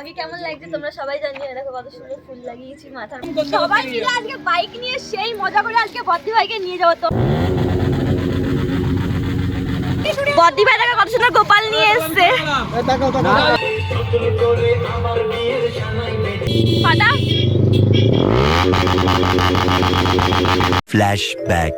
আগে কেমন লাগছে তোমরা সবাই জানিয়ে দেখো কত সুন্দর ফুল লাগিয়েছি মাথার সবাই মিলে আজকে বাইক নিয়ে সেই মজা করে আজকে বদ্দি ভাইকে নিয়ে যাব তো। বদ্দি ভাই দেখো কত সুন্দর গোপাল নিয়ে এসছে। Flashback.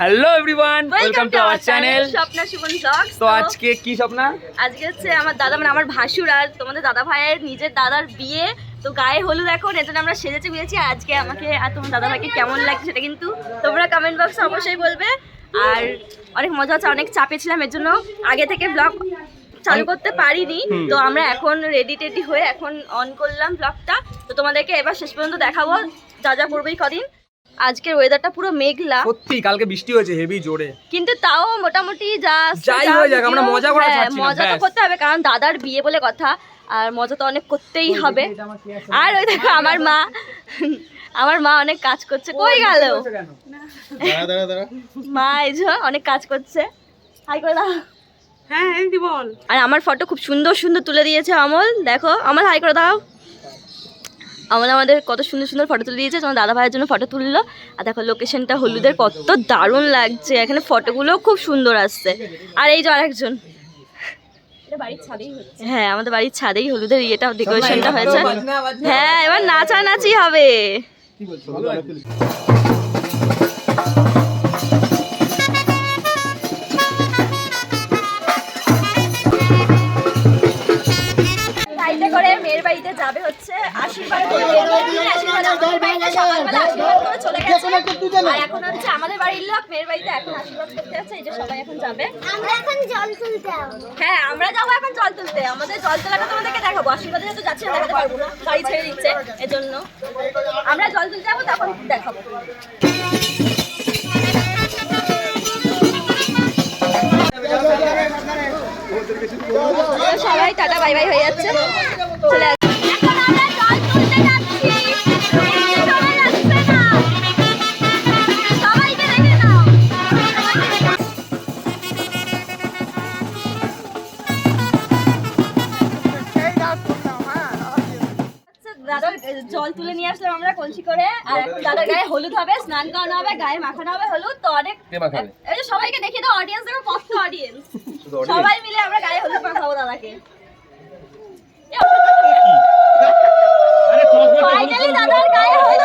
Hello everyone welcome to our channel Swapna Sumon blogs তো আজকে কি স্বপ্না? আজকে হচ্ছে আমার দাদা মানে আমার ভাসুর আর তোমাদের দাদা ভাইয়ের নিজের দাদার বিয়ে। তো গায়ে হলুদ এখন এর জন্য আমরা সেজেছে বুঝেছি আজকে আমাকে আর তোমার দাদা ভাইকে কেমন লাগছে সেটা কিন্তু তোমরা কমেন্ট বক্সে অবশ্যই বলবে। আর অনেক মজা হচ্ছে অনেক চাপে ছিলাম এর জন্য আগে থেকে ব্লগ চালু করতে পারিনি। তো আমরা এখন রেডি টেডি হয়ে এখন অন করলাম ব্লগটা তো তোমাদেরকে এবার শেষ পর্যন্ত দেখাবো যা যা করবেই কদিন। আজকের ওয়েদারটা পুরো মেঘলা। সত্যি কালকে বৃষ্টি হয়েছে হেভি জোরে। কিন্তু তাও মোটামুটি যা যাই হয়ে যাক, আমরা মজা করা হ্যাঁ, ছাড়ছি না, মজা তো করতে হবে কারণ দাদার বিয়ে বলে কথা আর মজা তো অনেক করতেই হবে। আর ওই দেখো আমার মা আমার মা অনেক কাজ করছে। কই গেল? মা এই যে অনেক কাজ করছে। হাই করে দাও। হ্যাঁ বল। আর আমার ফটো খুব সুন্দর সুন্দর তুলে দিয়েছে আমল দেখো আমল হাই করে দাও। আমল আমাদের কত সুন্দর সুন্দর ফটো তুলে দিয়েছে। তোমার দাদা ভাইয়ের জন্য ফটো তুললো। আর দেখো লোকেশনটা হলুদের, কত দারুণ লাগছে। এখানে ফটোগুলো খুব সুন্দর আসছে। আর এই যে আরেকজন। হ্যাঁ আমাদের বাড়ির ছাদেই হলুদের ইয়েটা ডেকোরেশনটা হয়েছে। হ্যাঁ এবার নাচানাচি হবে। যাবে হচ্ছে আশীর্বাদ করে চলে গেছে আর এখন হচ্ছে আমাদের বাড়ির লোক মেয়ের বাড়িতে এখন আশীর্বাদ করতে যাচ্ছে এই যে সবাই এখন যাবে আমরা এখন জল তুলতে হ্যাঁ আমরা যাব এখন জল তুলতে আমাদের জল তোলাটা তোমাদেরকে দেখাবো আশীর্বাদে তো যাচ্ছে না, দেখাতে পারব না গাড়ি ছেড়ে দিচ্ছে এজন্য আমরা জল তুলতে যাব তখন দেখাবো সবাই টাটা বাই বাই হয়ে যাচ্ছে আসলাম আমরা কলসি করে আর এখন দাদার গায়ে হলুদ হবে স্নান করানো হবে গায়ে মাখানো হবে হলুদ তো অনেক এই যে সবাইকে দেখিয়ে দাও অডিয়েন্স দেখো কত অডিয়েন্স সবাই মিলে আমরা গায়ে হলুদ মাখাবো দাদাকে ফাইনালি দাদার গায়ে হলুদ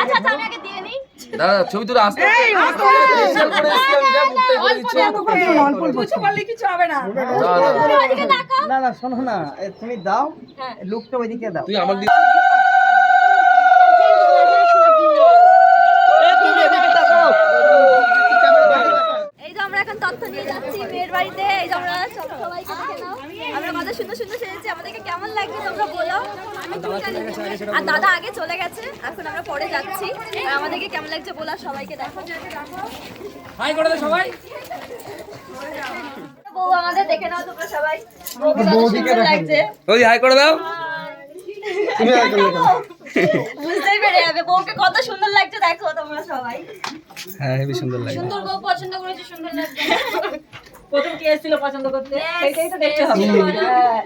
আচ্ছা আচ্ছা আমি আগে দিয়ে নিই দাদা ছবি তুলে আসতে কিছু বললে কিছু হবে না না না শোনো না তুমি দাও হ্যাঁ লুকটা ওইদিকে দাও তুই আমার এই যে আমরা এখন তথ্য দিয়ে যাচ্ছি মেয়ের বাড়িতে এই যে আমরা সবাইকে দেখে নাও। আমরা কত সুন্দর সুন্দর সেজেছি আমাদেরকে কেমন লাগছে তোমরা বলো। আর দাদা আগে চলে গেছে এখন আমরা পরে যাচ্ছি। আর আমাদেরকে কেমন লাগছে বলো সবাইকে দেখো। হাই করে সবাই। বউ আমাদের দেখে নাও তোমরা সবাই। বউকে লাগছে। ওই হাই করে দাও। বুঝতেই পেরে যাবে বউকে কত সুন্দর লাগছে দেখো তোমরা সবাই। হ্যাঁ হেবি সুন্দর লাগে সুন্দর বউ পছন্দ করেছে সুন্দর লাগছে। প্রথম কে এসেছিল পছন্দ করতে সেটাই তো দেখতে হবে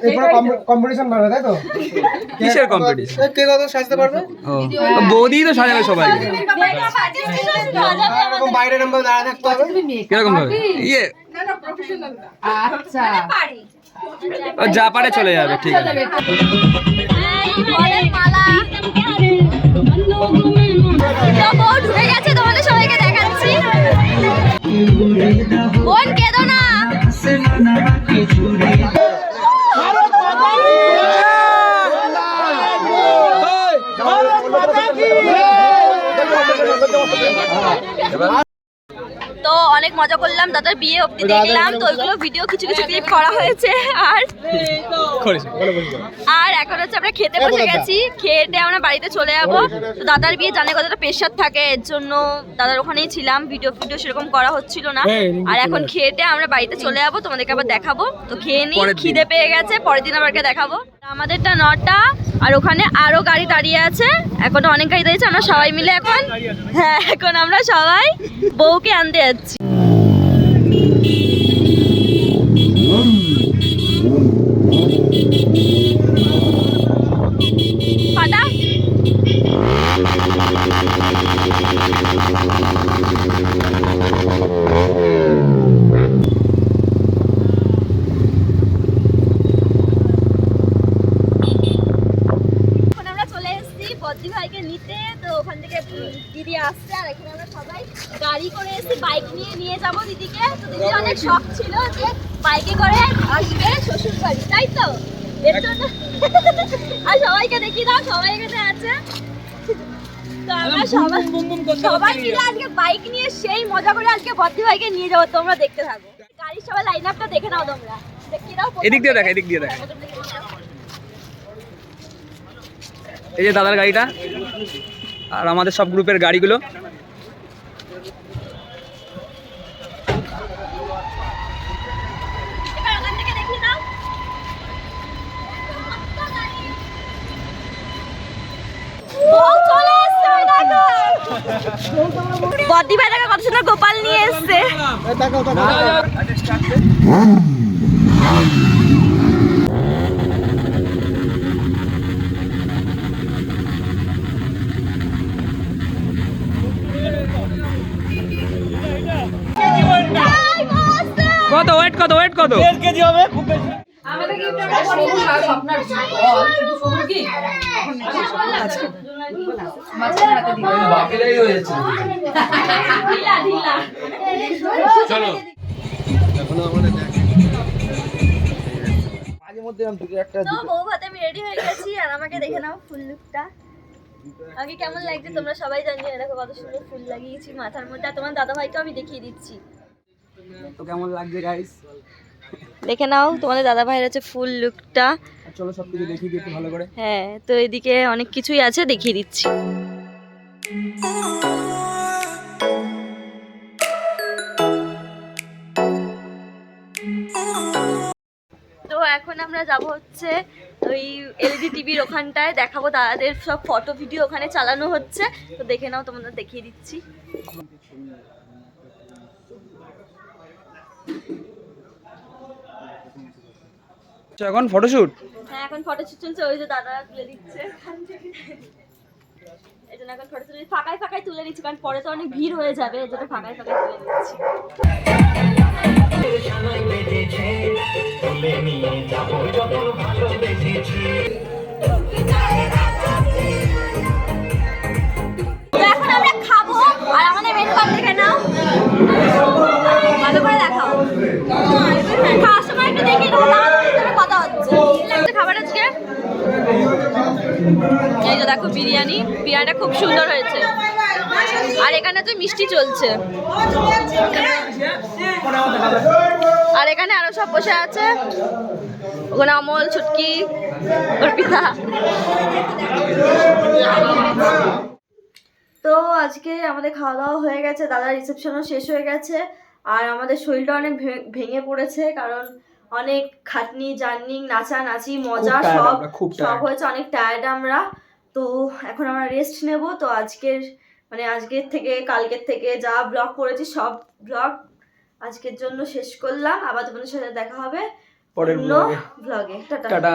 এরপরে কম্পিটিশন বাড়বে তাই তো কিসের কম্পিটিশন কে কত সাজতে পারবে ও বৌদি তো সাজাবে এরকম বাইরে নাম্বার দাঁড়া থাকতে হবে কীরকম ভাবে ইয়ে আচ্ছা ও যা পারে চলে যাবে ঠিক আছে তো অনেক মজা করলাম দাদার বিয়ে অব্দি দেখলাম তো ওইগুলো ভিডিও কিছু কিছু ক্লিপ করা হয়েছে আর আর এখন হচ্ছে আমরা খেতে বসে গেছি খেতে আমরা বাড়িতে চলে যাব। তো দাদার বিয়ে জানে কতটা প্রেশার থাকে এর জন্য দাদার ওখানেই ছিলাম ভিডিও ভিডিও সেরকম করা হচ্ছিল না। আর এখন খেতে আমরা বাড়িতে চলে যাব তোমাদেরকে আবার দেখাবো। তো খেয়ে নিই খিদে পেয়ে গেছে পরের দিন আবার দেখাবো। আমাদেরটা নটা, আর ওখানে আরও গাড়ি দাঁড়িয়ে আছে। এখন অনেক গাড়ি দাঁড়িয়েছে, আমরা সবাই মিলে এখন হ্যাঁ এখন আমরা সবাই বউকে আনতে যাচ্ছি ফাটা এখন আমরা চলে এসেছি বদ্রি ভাইকে নিতে তো ওখান থেকে উম দিদি আসছে আর এখানে আমরা সবাই গাড়ি করে এসেছি বাইক নিয়ে নিয়ে যাব দিদিকে তো শখ ছিল যে বাইকে করে আসবে শ্বশুর বাড়ি তাই তো? এর জন্য আর সবাইকে দেখি দাও সবাই এখানে আছে। তো আমরা সবাই সবাই মিলে আজকে বাইক নিয়ে সেই মজা করে আজকে বদ্রি ভাইকে নিয়ে যাব তোমরা দেখতে থাকো। গাড়ির সবাই লাইন আপটা দেখে নাও তোমরা। দেখিয়ে দাও এদিক দিয়ে দেখা এদিক দিয়ে দেখা। এই যে দাদার গাড়িটা আর আমাদের সব গ্রুপের গাড়িগুলো এবার ওখান থেকে দেখিয়ে দাও বউ চলে এসছে ওই দেখো বদ্দি ভাই দেখো কত সুন্দর গোপাল নিয়ে এসছে! কত ওয়েট কত ওয়েট কত? আমাদের কি সবুজ আর স্বপ্নার মাঝে মধ্যে আমি দুটো একটা তো বউ ভাতে আমি রেডি হয়ে গেছি আর আমাকে দেখে নাও ফুল লুকটা আগে কেমন লাগছে তোমরা সবাই জানিয়ে দেখো কত সুন্দর ফুল লাগিয়েছি মাথার মধ্যে। আর তোমার দাদা ভাইকে আমি দেখিয়ে দিচ্ছি। তো কেমন লাগছে গাইস দেখে নাও তোমাদের দাদা ভাইয়ের আছে ফুল লুকটা চলো সব কিছু দেখিয়ে দিই একটু ভালো করে। হ্যাঁ তো এদিকে অনেক কিছুই আছে দেখিয়ে দিচ্ছি। তো এখন আমরা যাব হচ্ছে ওই এলইডি টিভির ওখানটায় দেখাবো দাদাদের সব ফটো ভিডিও ওখানে চালানো হচ্ছে। তো দেখে নাও তোমাদের দেখিয়ে দিচ্ছি। এখন ফটোশুট হ্যাঁ এখন ফটো চলছে ওই যে দাদা তুলে দিচ্ছে। এজন্য জন্য এখন ফটো তুলে ফাঁকায় ফাঁকায় তুলে নিচ্ছি কারণ পরে তো অনেক ভিড় হয়ে যাবে এজন্য ফাঁকায় ফাঁকায় তুলে নিচ্ছি। তো দেখো বিরিয়ানি বিরিয়ানিটা খুব সুন্দর হয়েছে। আর এখানে তো মিষ্টি চলছে। আর এখানে আরও সব বসে আছে। ওখানে অমল ছুটকি অর্পিতা। তো আজকে আমাদের খাওয়া দাওয়া হয়ে গেছে। দাদার রিসেপশনও শেষ হয়ে গেছে। আর আমাদের শরীরটা অনেক ভেঙে পড়েছে কারণ অনেক খাটনি জার্নি নাচানাচি মজা সব সব হয়েছে অনেক টায়ার্ড আমরা। তো এখন আমরা রেস্ট নেব। তো আজকের মানে আজকের থেকে কালকের থেকে যা ব্লগ করেছি সব ব্লগ আজকের জন্য শেষ করলাম। আবার তোমাদের সাথে দেখা হবে পরের অন্য ব্লগে টাটা। টাটা।